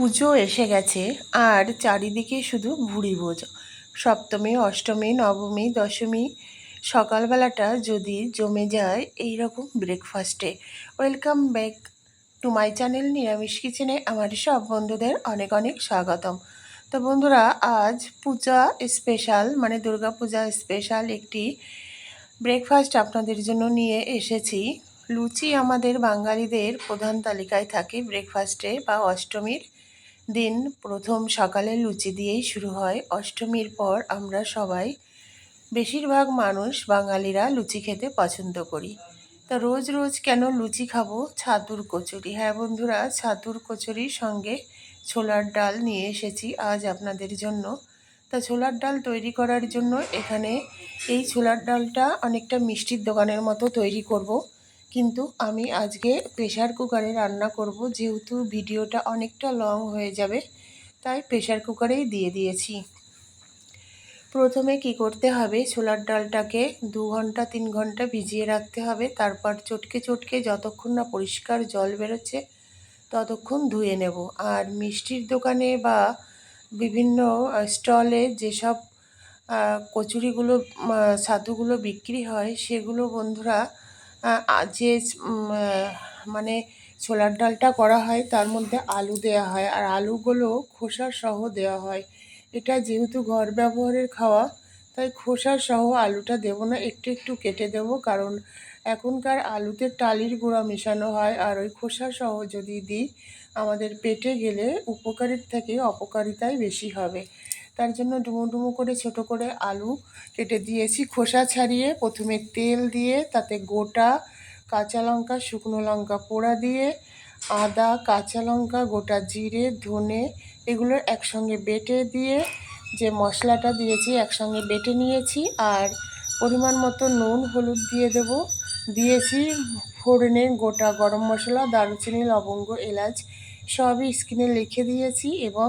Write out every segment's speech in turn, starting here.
পুজো এসে গেছে, আর চারিদিকে শুধু ভুড়ি ভোজ। সপ্তমী, অষ্টমী, নবমী, দশমী, সকালবেলাটা যদি জমে যায় এই রকম ব্রেকফাস্টে welcome back to my channel নিরামিষ কিচেনে আমার সব বন্ধুদের অনেক অনেক স্বাগতম। তো বন্ধুরা, আজ পূজা স্পেশাল মানে দুর্গা পূজা স্পেশাল একটি ব্রেকফাস্ট আপনাদের জন্য নিয়ে এসেছি। লুচি আমাদের বাঙালিদের প্রধান তালিকায় থাকে ব্রেকফাস্টে বা অষ্টমীর। দিন প্রথম সকালে লুচি দিয়েই শুরু হয়। অষ্টমীর পর আমরা সবাই, বেশিরভাগ মানুষ বাঙালিরা লুচি খেতে পছন্দ করি। তা রোজ রোজ কেন লুচি খাব? ছাতুর কচুরি। হ্যাঁ বন্ধুরা, ছাতুর কচুরির সঙ্গে ছোলার ডাল নিয়ে এসেছি আজ আপনাদের জন্য। তা ছোলার ডাল তৈরি করার জন্য এখানে এই ছোলার ডালটা অনেকটা মিষ্টির দোকানের মতো তৈরি করব। কিন্তু আমি আজকে প্রেশার কুকারে রান্না করব, যেহেতু ভিডিওটা অনেকটা লং হয়ে যাবে, তাই প্রেশার কুকারেই দিয়ে দিয়েছি। প্রথমে কি করতে হবে, ছোলার ডালটাকে দু ঘণ্টা, তিন ঘণ্টা ভিজিয়ে রাখতে হবে, তারপর চটকে চটকে যতক্ষণ না পরিষ্কার জল বেরোচ্ছে, ততক্ষণ ধুয়ে নেব। আর মিষ্টির দোকানে বা বিভিন্ন স্টলে যেসব কচুরিগুলো ছাতুগুলো বিক্রি হয়, সেগুলো বন্ধুরা যে মানে ছোলার ডালটা করা হয় তার মধ্যে আলু দেয়া হয়। আর আলুগুলো খোসা সহ দেওয়া হয়। এটা যেহেতু ঘর ব্যবহারের খাওয়া, তাই খোসা সহ আলুটা দেবো না, একটু একটু কেটে দেব। কারণ এখনকার আলুতে টালির গুঁড়া মেশানো হয় আর ওই খোসা সহ যদি দিই, আমাদের পেটে গেলে উপকারের থেকে অপকারিতাই বেশি হবে। তার জন্য ডুমো ডুমো করে ছোট করে আলু কেটে দিয়েছি। খোসা ছাড়িয়ে প্রথমে তেল দিয়ে, তাতে গোটা কাঁচা লঙ্কা, শুকনো লঙ্কা পোড়া দিয়ে, আদা, কাঁচা লঙ্কা, গোটা জিরে, ধনে, এগুলো একসঙ্গে বেটে দিয়ে যে মশলাটা দিয়েছি একসঙ্গে বেটে নিয়েছি। আর পরিমাণ মতো নুন, হলুদ দিয়ে দেব। দিয়েছি ফোড়নে গোটা গরম মশলা, দারুচিনি, লবঙ্গ, এলাচ, সবই স্কিনে লিখে দিয়েছি এবং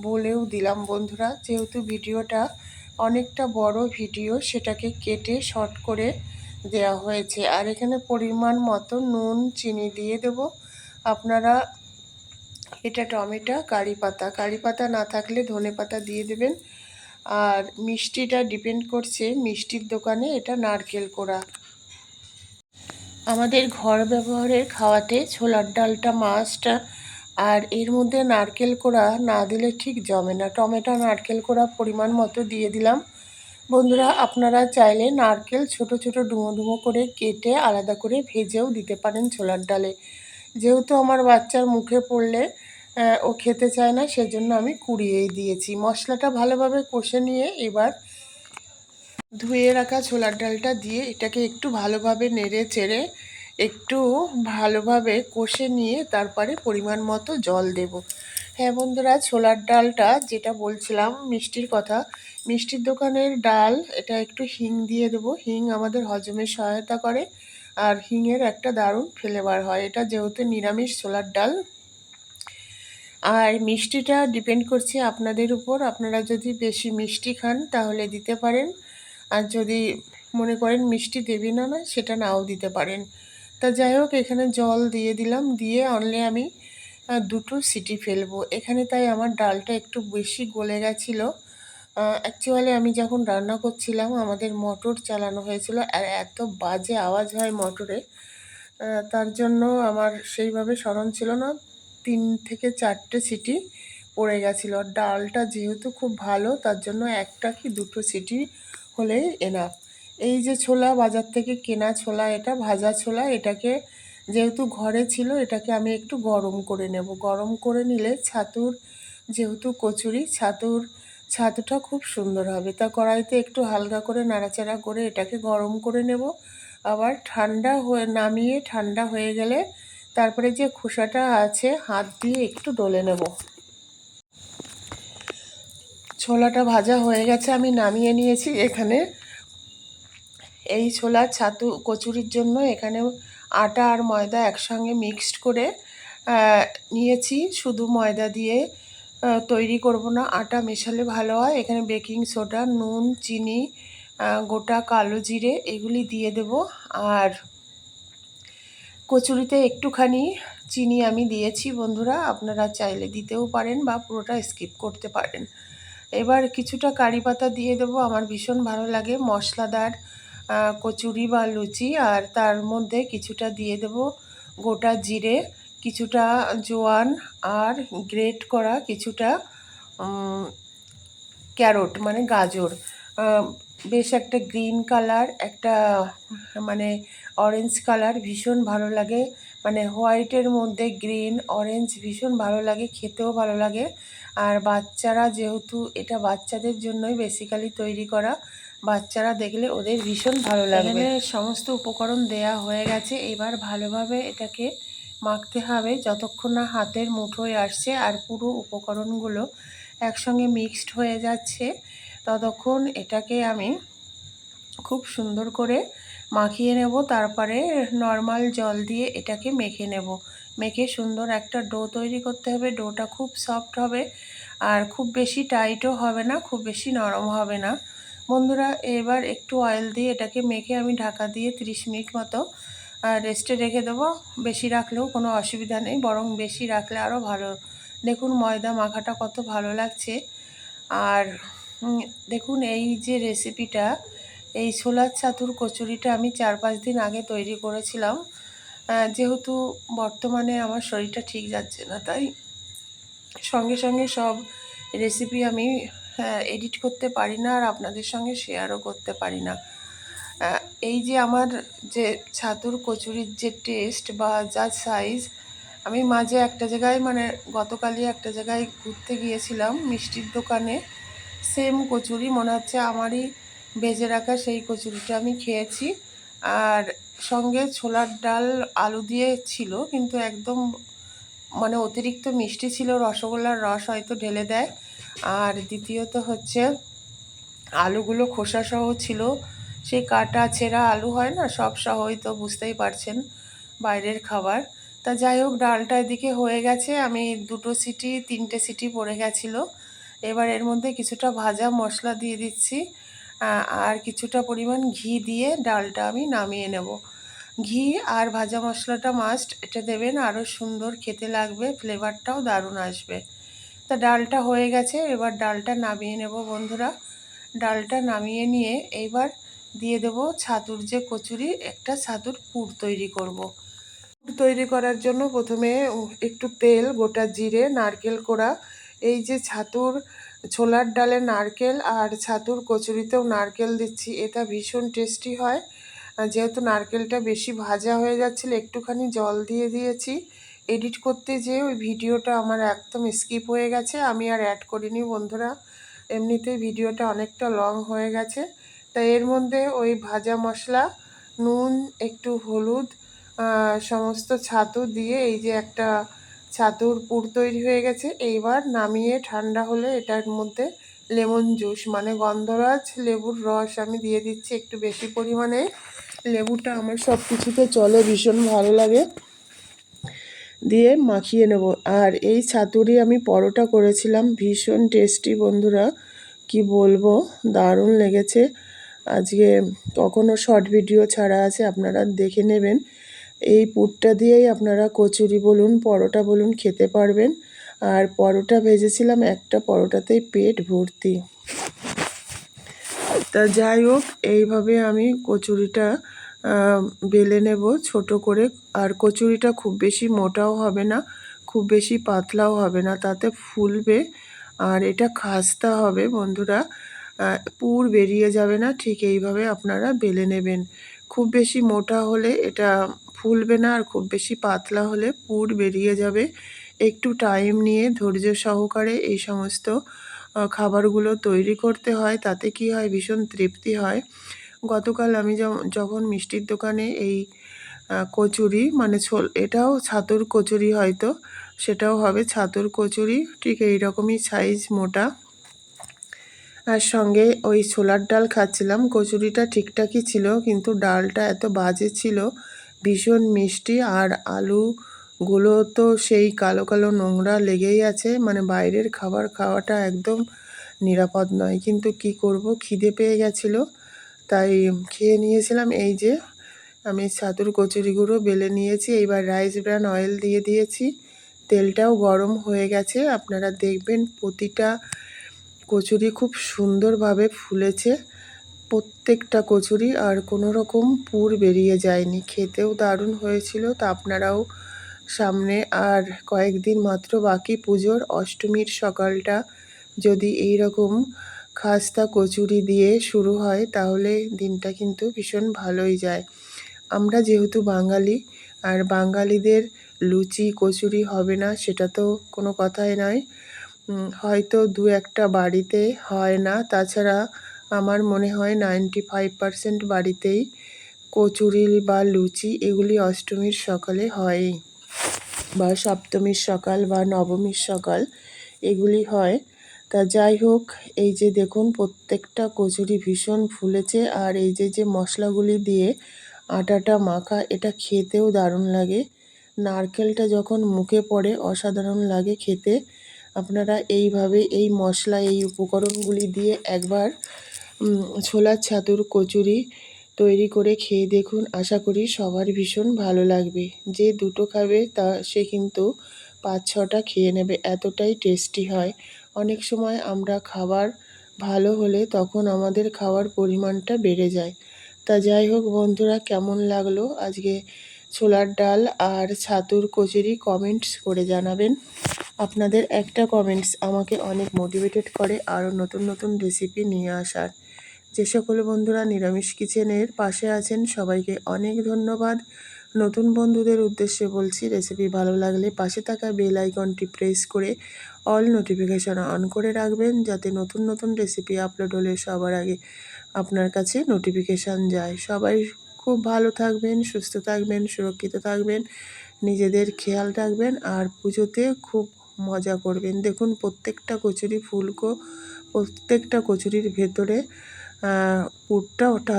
বলেও দিলাম, বন্ধুরা। যেহেতু ভিডিওটা অনেকটা বড় ভিডিও, সেটাকে কেটে শর্ট করে দেওয়া হয়েছে। আর এখানে পরিমাণ মতো নুন, চিনি দিয়ে দেব। আপনারা এটা টমেটো, কারি পাতা। কারি পাতা না থাকলে ধনে পাতা দিয়ে দেবেন। আর মিষ্টিটা ডিপেন্ড করছে মিষ্টির দোকানে, এটা নারকেল কোড়া। আমাদের ঘর ব্যবহারের খাওয়াতে ছোলার ডালটা মাছটা আর এর মধ্যে নারকেল কোড়া না দিলে ঠিক জমে না। টমেটো, নারকেল কোড়া পরিমাণ মতো দিয়ে দিলাম। বন্ধুরা, আপনারা চাইলে নারকেল ছোট ছোট ডুমো ডুমো করে কেটে আলাদা করে ভেজেও দিতে পারেন ছোলার ডালে। যেহেতু আমার বাচ্চার মুখে পড়লে ও খেতে চায় না, সেজন্য আমি কুড়িয়েই দিয়েছি। মশলাটা ভালোভাবে কষে নিয়ে এবার ধুয়ে রাখা ছোলার ডালটা দিয়ে এটাকে একটু ভালোভাবে নেড়ে চেড়ে একটু ভালোভাবে কষে নিয়ে তারপরে পরিমাণ মতো জল দেব। হ্যাঁ বন্ধুরা, ছোলার ডালটা যেটা বলছিলাম, মিষ্টির কথা, মিষ্টির দোকানের ডাল, এটা একটু হিং দিয়ে দেবো। হিং আমাদের হজমে সহায়তা করে, আর হিংয়ের একটা দারুণ ফ্লেভার হয়। এটা যেহেতু নিরামিষ ছোলার ডাল। আর মিষ্টিটা ডিপেন্ড করছে আপনাদের উপর। আপনারা যদি বেশি মিষ্টি খান, তাহলে দিতে পারেন। আর যদি মনে করেন মিষ্টি দেবে না না, সেটা নাও দিতে পারেন। তা যাই হোক, এখানে জল দিয়ে দিলাম। দিয়ে অনলি আমি দুটো সিটি ফেলব। এখানে তাই আমার ডালটা একটু বেশি গলে গেছিল। অ্যাকচুয়ালি আমি যখন রান্না করছিলাম, আমাদের মোটর চালানো হয়েছিল আর এত বাজে আওয়াজ হয় মোটরে। তার জন্য আমার সেইভাবে স্মরণ ছিল না, তিন থেকে চারটে সিটি পড়ে গেছিল। ডালটা যেহেতু খুব ভালো, তার জন্য একটা কি দুটো সিটি হলেই এনাফ এই যে ছোলা, বাজার থেকে কেনা ছোলা এটা, ভাজা ছোলা, এটাকে যেহেতু ঘরে ছিল, এটাকে আমি একটু গরম করে নেব। গরম করে নিলে ছাতুর যেহেতু কচুরি, ছাতুর ছাতুটা খুব সুন্দর হবে। তা কড়াইতে একটু হালকা করে নাড়াচাড়া করে এটাকে গরম করে নেব। আবার ঠান্ডা হয়ে, নামিয়ে ঠান্ডা হয়ে গেলে তারপরে যে খোসাটা আছে, হাত দিয়ে একটু ডলে নেব। ছোলাটা ভাজা হয়ে গেছে, আমি নামিয়ে নিয়েছি এখানে। এই ছোলা ছাতু কচুরির জন্য এখানে আটা আর ময়দা একসঙ্গে মিক্সড করে নিয়েছি। শুধু ময়দা দিয়ে তৈরি করব না, আটা মেশালে ভালো হয়। এখানে বেকিং সোডা, নুন, চিনি গোটা কালো জিরে এগুলি দিয়ে দেব। আর কচুরিতে একটুখানি চিনি আমি দিয়েছি, বন্ধুরা। আপনারা চাইলে দিতেও পারেন বা পুরোটা স্কিপ করতে পারেন। এবার কিছুটা কারি পাতা দিয়ে দেবো। আমার ভীষণ ভালো লাগে। মশলাদার কচুরি বা লুচি, আর তার মধ্যে কিছুটা দিয়ে দেব গোটা জিরে, কিছুটা জোয়ান, আর গ্রেট করা কিছুটা ক্যারট মানে গাজর। বেশ একটা গ্রিন কালার, একটা মানে অরেঞ্জ কালার ভীষণ ভালো লাগে। মানে হোয়াইটের মধ্যে গ্রিন, অরেঞ্জ ভীষণ ভালো লাগে, খেতেও ভালো লাগে। আর বাচ্চারা যেহেতু এটা বাচ্চাদের জন্যই বেসিক্যালি তৈরি করা বাচ্চারা দেখলে ওদের ভীষণ ভালো লাগবে। সমস্ত উপকরণ দেয়া হয়ে গেছে। এবার ভালোভাবে এটাকে মাখতে হবে যতক্ষণ না হাতের মুঠোয় আসছে আর পুরো উপকরণগুলো একসঙ্গে মিক্সড হয়ে যাচ্ছে। ততক্ষণ এটাকে আমি খুব সুন্দর করে মাখিয়ে নেব। তারপরে নর্মাল জল দিয়ে এটাকে মেখে নেব। মেখে সুন্দর একটা ডো তৈরি করতে হবে। ডোটা খুব সফট হবে আর খুব বেশি টাইটও হবে না, খুব বেশি নরম হবে না। বন্ধুরা, এবার একটু অয়েল দিয়ে এটাকে মেখে আমি ঢাকা দিয়ে 30 মিনিট মতো রেস্টে রেখে দেবো। বেশি রাখলেও কোনো অসুবিধা নেই, বরং বেশি রাখলে আরও ভালো। দেখুন ময়দা মাখাটা কত ভালো লাগছে। আর দেখুন এই যে রেসিপিটা এই ছোলার ছাতুর কচুরিটা আমি চার পাঁচ দিন আগে তৈরি করেছিলাম। যেহেতু বর্তমানে আমার শরীরটা ঠিক যাচ্ছে না, তাই সঙ্গে সঙ্গে সব রেসিপি আমি এডিট করতে পারি না আর আপনাদের সঙ্গে শেয়ারও করতে পারি না। এই যে আমার যে ছাতুর কচুরির যে টেস্ট বা যা সাইজ আমি মাঝে একটা জায়গায় মানে গতকালই একটা জায়গায় ঘুরতে গিয়েছিলাম মিষ্টির দোকানে। সেম কচুরি, মনে হচ্ছে আমারই ভেজে রাখা সেই কচুরিটা আমি খেয়েছি। আর সঙ্গে ছোলার ডাল আলু দিয়ে ছিল, কিন্তু একদম মানে অতিরিক্ত মিষ্টি ছিল, রসগোল্লার রস হয়তো ঢেলে দেয়। আর দ্বিতীয়ত হচ্ছে, আলুগুলো খোসা সহ ছিল। সেই কাটা ছেঁড়া আলু হয় না, সব সহই তো বুঝতেই পারছেন বাইরের খাবার। তা যাই হোক, ডালটা এদিকে হয়ে গেছে। আমি দুটো সিটি, তিনটে সিটি পড়ে গেছিল। এবার এর মধ্যে কিছুটা ভাজা মশলা দিয়ে দিচ্ছি। আর কিছুটা পরিমাণ ঘি দিয়ে ডালটা আমি নামিয়ে নেব। ঘি আর ভাজা মশলাটা মাস্ট এটা দেবেন আরও সুন্দর খেতে লাগবে ফ্লেভারটাও দারুণ আসবে। তা ডালটা হয়ে গেছে, এবার ডালটা নামিয়ে নেব বন্ধুরা। ডালটা নামিয়ে নিয়ে এইবার দিয়ে দেব ছাতুর যে কচুরি, একটা ছাতুর পুর তৈরি করব। পুর তৈরি করার জন্য প্রথমে একটু তেল, গোটা জিরে, নারকেল কোড়া, এই যে ছাতুর ছোলার ডালে নারকেল আর ছাতুর কচুরিতেও নারকেল দিচ্ছি, এটা ভীষণ টেস্টি হয়। যেহেতু নারকেলটা বেশি ভাজা হয়ে যাচ্ছিল, একটুখানি জল দিয়ে দিয়েছি। এডিট করতে যেয়ে ওই ভিডিওটা আমার একদম স্কিপ হয়ে গেছে। আমি আর অ্যাড করিনি বন্ধুরা। এমনিতেই ভিডিওটা অনেকটা লং হয়ে গেছে। তাই এর মধ্যে ওই ভাজা মশলা, নুন, একটু হলুদ সমস্ত ছাতু দিয়ে এই যে একটা ছাতুর পুর তৈরি হয়ে গেছে। এইবার নামিয়ে ঠান্ডা হলে এটার মধ্যে লেমন জুস মানে গন্ধরাজ লেবুর রস আমি দিয়ে দিচ্ছি একটু বেশি পরিমাণে। লেবুটা আমার সব কিছুতে চলে, ভীষণ ভালো লাগে। দিয়ে মাখিয়ে নেব। আর এই ছাতুরি আমি পরোটা করেছিলাম, ভীষণ টেস্টি বন্ধুরা, কি বলব, দারুণ লেগেছে। আজকে কখনো শর্ট ভিডিও ছাড়া আছে, আপনারা দেখে নেবেন। এই পুরটা দিয়েই আপনারা কচুরি বলুন, পরোটা বলুন, খেতে পারবেন। আর পরোটা ভেজেছিলাম, একটা পরোটাতেই পেট ভর্তি। তা যাই হোক, এইভাবে আমি কচুরিটা বেলে নেব ছোট করে। আর কচুরিটা খুব বেশি মোটাও হবে না, খুব বেশি পাতলাও হবে না, তাতে ফুলবে। আর এটা খাস্তা হবে বন্ধুরা পুর বেরিয়ে যাবে না, ঠিক এইভাবে আপনারা বেলে নেবেন। খুব বেশি মোটা হলে এটা ফুলবে না, আর খুব বেশি পাতলা হলে পুর বেরিয়ে যাবে। একটু টাইম নিয়ে ধৈর্য সহকারে এই সমস্ত খাবারগুলো তৈরি করতে হয়। তাতে কি হয়? ভীষণ তৃপ্তি হয়। গতকাল আমি যখন মিষ্টির দোকানে এই কচুরি মানে ছোল, এটাও ছাতুর কচুরি হয়তো, সেটাও হবে ছাতুর কচুরি, ঠিক এই রকমই সাইজ মোটা। আর সঙ্গে ওই ছোলার ডাল খাচ্ছিলাম। কচুরিটা ঠিকঠাকই ছিল, কিন্তু ডালটা এত বাজে ছিল, ভীষণ মিষ্টি। আর আলুগুলো তো সেই কালো কালো নোংরা লেগেই আছে। মানে বাইরের খাবার খাওয়াটা একদম নিরাপদ নয়। কিন্তু কি করব? খিদে পেয়ে গেছিল। তাই খেয়ে নিয়েছিলাম। এই যে আমি ছাতুর কচুরিগুলো বেলে নিয়েছি। এইবার রাইস ব্র্যান অয়েল দিয়ে দিয়েছি। তেলটাও গরম হয়ে গেছে। আপনারা দেখবেন প্রতিটা কচুরি খুব সুন্দরভাবে ফুলেছে। প্রত্যেকটা কচুরি আর কোনো রকম পুর বেরিয়ে যায়নি। খেতেও দারুণ হয়েছিল। তা আপনারাও সামনে আর কয়েকদিন মাত্র বাকি পুজোর অষ্টমীর সকালটা যদি এই রকম খাস্তা কচুরি দিয়ে শুরু হয়, তাহলে দিনটা কিন্তু ভীষণ ভালোই যায়। আমরা যেহেতু বাঙালি, আর বাঙালিদের লুচি, কচুরি হবে না, সেটা তো কোনো কথাই নয়। হয়তো দু একটা বাড়িতে হয় না। তাছাড়া আমার মনে হয় নাইনটি ফাইভ পারসেন্ট বাড়িতেই কচুরি বা লুচি এগুলি অষ্টমীর সকালে হয়ই। বা সপ্তমীর সকাল বা নবমীর সকাল এগুলি হয়। তা যাই হোক, এই যে দেখুন প্রত্যেকটা কচুরি ভীষণ ফুলেছে আর এই যে যে মশলাগুলি দিয়ে আটাটা মাখা, এটা খেতেও দারুণ লাগে। নারকেলটা যখন মুখে পড়ে অসাধারণ লাগে খেতে। আপনারা এইভাবে এই মশলা, এই উপকরণগুলি দিয়ে একবার ছোলার ছাতুর কচুরি তৈরি করে খেয়ে দেখুন। আশা করি সবার ভীষণ ভালো লাগবে। যে দুটো খাবে তা সে কিন্তু পাঁচ ছটা খেয়ে নেবে, এতটাই টেস্টি হয়। অনেক সময় আমরা খাবার ভালো হলে তখন আমাদের খাওয়ার পরিমাণটা বেড়ে যায়। তা যাই হোক বন্ধুরা, কেমন লাগল আজকে ছোলার ডাল আর ছাতুর কচুরি কমেন্টস করে জানাবেন। আপনাদের একটা কমেন্টস আমাকে অনেক মোটিভেটেড করে আরও নতুন নতুন রেসিপি নিয়ে আসার। যে সকল বন্ধুরা নিরামিষ কিচেনের পাশে আছেন, সবাইকে অনেক ধন্যবাদ। নতুন বন্ধুদের উদ্দেশ্যে বলছি রেসিপি ভালো লাগলে পাশে থাকা বেল আইকনটি প্রেস করে অল নোটিফিকেশন অন করে রাখবেন, যাতে নতুন নতুন রেসিপি আপলোড হলে সবার আগে আপনার কাছে নোটিফিকেশান যায়। সবাই খুব ভালো থাকবেন, সুস্থ থাকবেন, সুরক্ষিত থাকবেন, নিজেদের খেয়াল রাখবেন আর পুজোতে খুব মজা করবেন। দেখুন, প্রত্যেকটা কচুরি ফুলকো, প্রত্যেকটা কচুরির ভেতরে পুরটা ওটা